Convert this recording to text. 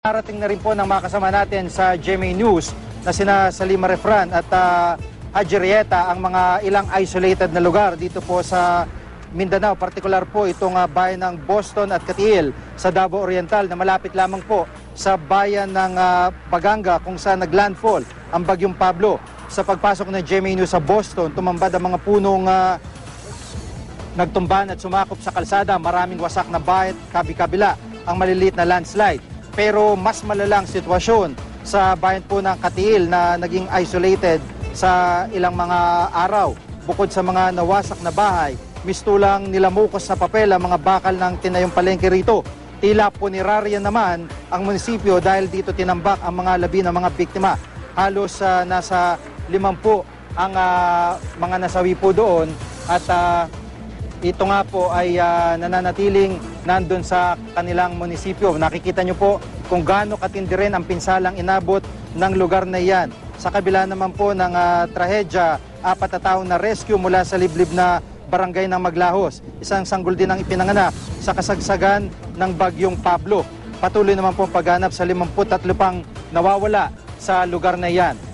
Narating na rin po ng mga kasama natin sa GMA News na sina Salima Refran at uh, Haji Rieta ang mga ilang isolated na lugar dito po sa Mindanao. Partikular po itong ah, bayan ng Boston at Katiil sa Davao Oriental na malapit lamang po sa bayan ng ah, Paganga kung saan naglandfall ang bagyong Pablo. Sa pagpasok ng GMA News sa Boston, tumambad ang mga punong ah, nagtumban at sumakop sa kalsada. Maraming wasak na bahay at kabi-kabila ang maliliit na landslide. Pero mas malalang sitwasyon sa bayan po ng Katiil na naging isolated sa ilang mga araw. Bukod sa mga nawasak na bahay, mistulang nilamukos sa papel ang mga bakal ng tinayong palengke rito. Tila punerarya naman ang munisipyo dahil dito tinambak ang mga labi ng mga biktima. Halos ah, nasa limampu ang ah, mga nasawi po doon at ah, ito nga po ay ah, nananatiling nandun sa kanilang munisipyo. Nakikita nyo po kung gaano katindi rin ang pinsalang inabot ng lugar na iyan. Sa kabila naman po ng ah, trahedya, apat na taong na rescue mula sa liblib na barangay ng Maglahos. Isang sanggol din ang ipinanganak sa kasagsagan ng bagyong Pablo. Patuloy naman po ang paghanap sa 53 pang nawawala sa lugar na iyan.